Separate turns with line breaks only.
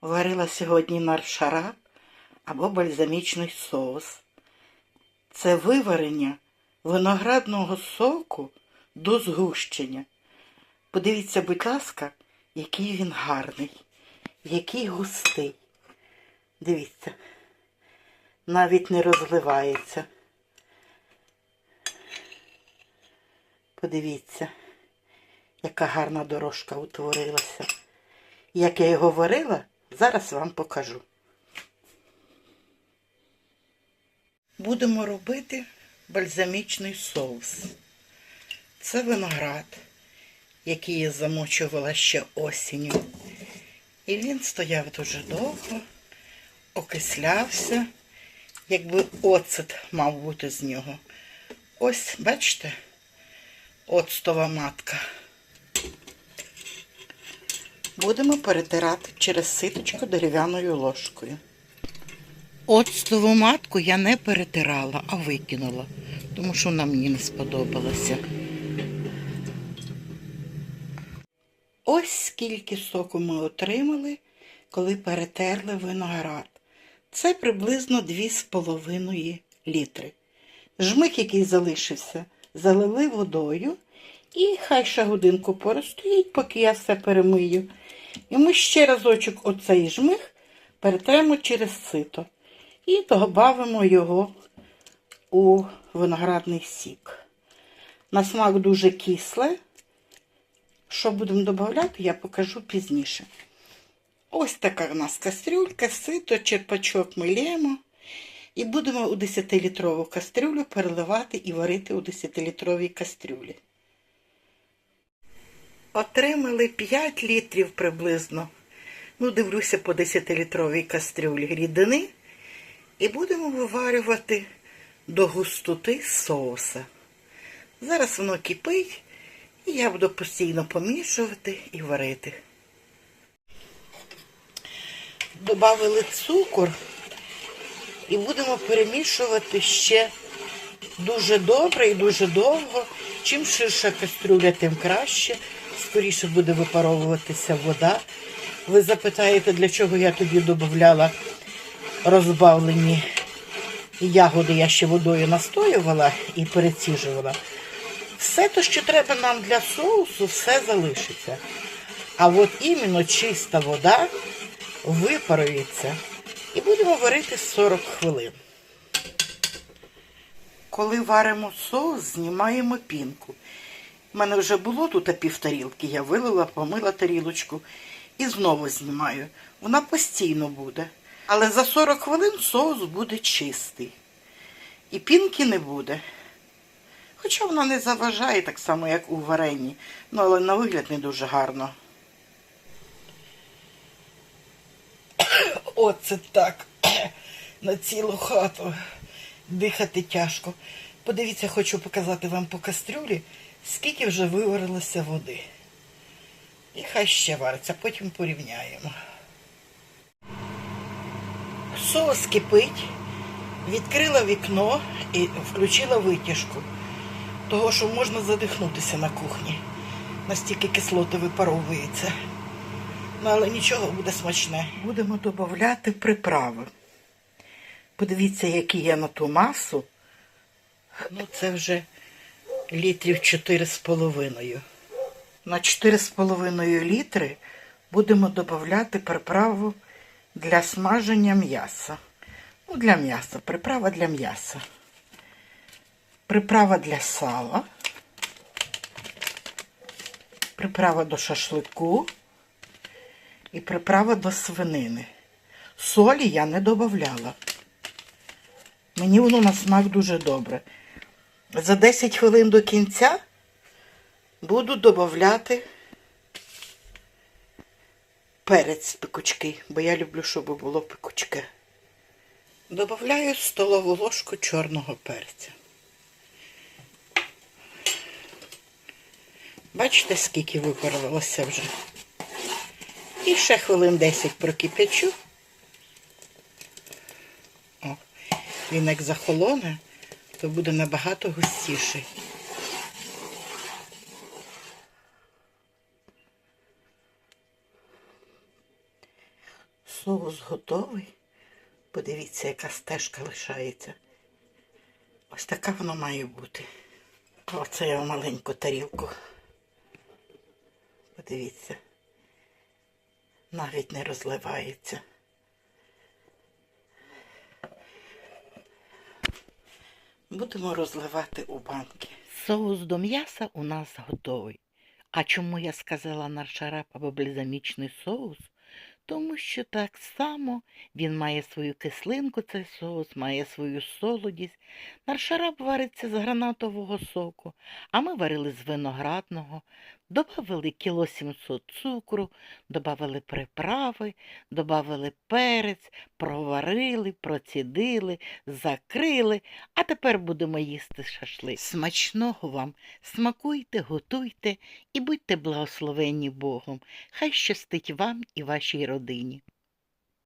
Варила сьогодні маршара або бальзамічний соус. Це виварення виноградного соку до згущення. Подивіться, будь ласка, який він гарний, який густий. Дивіться, навіть не розливається. Подивіться, яка гарна дорожка утворилася. Як я його варила, зараз вам покажу. Будемо робити бальзамічний соус. Це виноград, який я замочувала ще осінню. І він стояв дуже довго, окислявся, якби оцет мав бути з нього. Ось, бачите, оцтова матка. Будемо перетирати через ситочко дерев'яною ложкою. Оцтову матку я не перетирала, а викинула, тому що вона мені не сподобалася. Ось скільки соку ми отримали, коли перетерли виноград. Це приблизно 2,5 літри. Жмих, який залишився, залили водою і хай ще годинку поростоїть, поки я все перемию. І ми ще разочок оцей жмих перетремо через сито і додамо його у виноградний сік. На смак дуже кисле. Що будемо додати, я покажу пізніше. Ось така в нас кастрюлька, сито, черпачок ми лємо. І будемо у 10-літрову кастрюлю переливати і варити у 10-літровій кастрюлі. Отримали 5 літрів приблизно. Ну, дивлюся по 10-літровій кастрюлі рідини. І будемо виварювати до густоти соуса. Зараз воно кипить, і я буду постійно помішувати і варити. Добавили цукор і будемо перемішувати ще дуже добре і дуже довго. Чим ширша кастрюля, тим краще. Скоріше буде випаровуватися вода. Ви запитаєте, для чого я тоді додавала розбавлені ягоди, я ще водою настоювала і переціжувала. Все те, що треба нам для соусу, все залишиться. А от іменно чиста вода випарується. І будемо варити 40 хвилин. Коли варимо соус, знімаємо пінку. У мене вже було тут півтарілки, я вилила, помила тарілочку і знову знімаю. Вона постійно буде. Але за 40 хвилин соус буде чистий. І пінки не буде. Хоча вона не заважає так само, як у варенні. Ну, але на вигляд не дуже гарно. Оце так. На цілу хату. Дихати тяжко. Подивіться, хочу показати вам по кастрюлі, скільки вже виварилося води. І хай ще вариться, потім порівняємо. Соус кипить, відкрила вікно і включила витяжку, того, що можна задихнутися на кухні. Настільки кислоти випаровується. Ну, але нічого буде смачне. Будемо додати приправи. Подивіться, які я на ту масу. Ну, це вже літрів 4,5. На 4,5 літри будемо додати приправу для смаження м'яса. Ну, для м'яса, приправа для м'яса. Приправа для сала. Приправа до шашлику і приправа до свинини. Солі я не додавала. Мені воно на смак дуже добре. За 10 хвилин до кінця буду додати перець пекучки, бо я люблю, щоб було пекучке. Добавляю столову ложку чорного перця. Бачите, скільки випарувалося вже? І ще хвилин 10 прокип'ячу. О, він як захолоне, то буде набагато густіший. Соус готовий. Подивіться, яка стежка лишається. Ось така воно має бути. Оце я в маленьку тарілку. Подивіться. Навіть не розливається. Будемо розливати у банки. Соус до м'яса у нас готовий. А чому я сказала наршарап або бальзамічний соус? Тому що так само він має свою кислинку, цей соус, має свою солодість. Наршарап вариться з гранатового соку, а ми варили з виноградного, добавили кіло 700 цукру, добавили приправи, добавили перець, проварили, процідили, закрили, а тепер будемо їсти шашлик. Смачного вам, смакуйте, готуйте і будьте благословенні Богом. Хай щастить вам і вашій родині.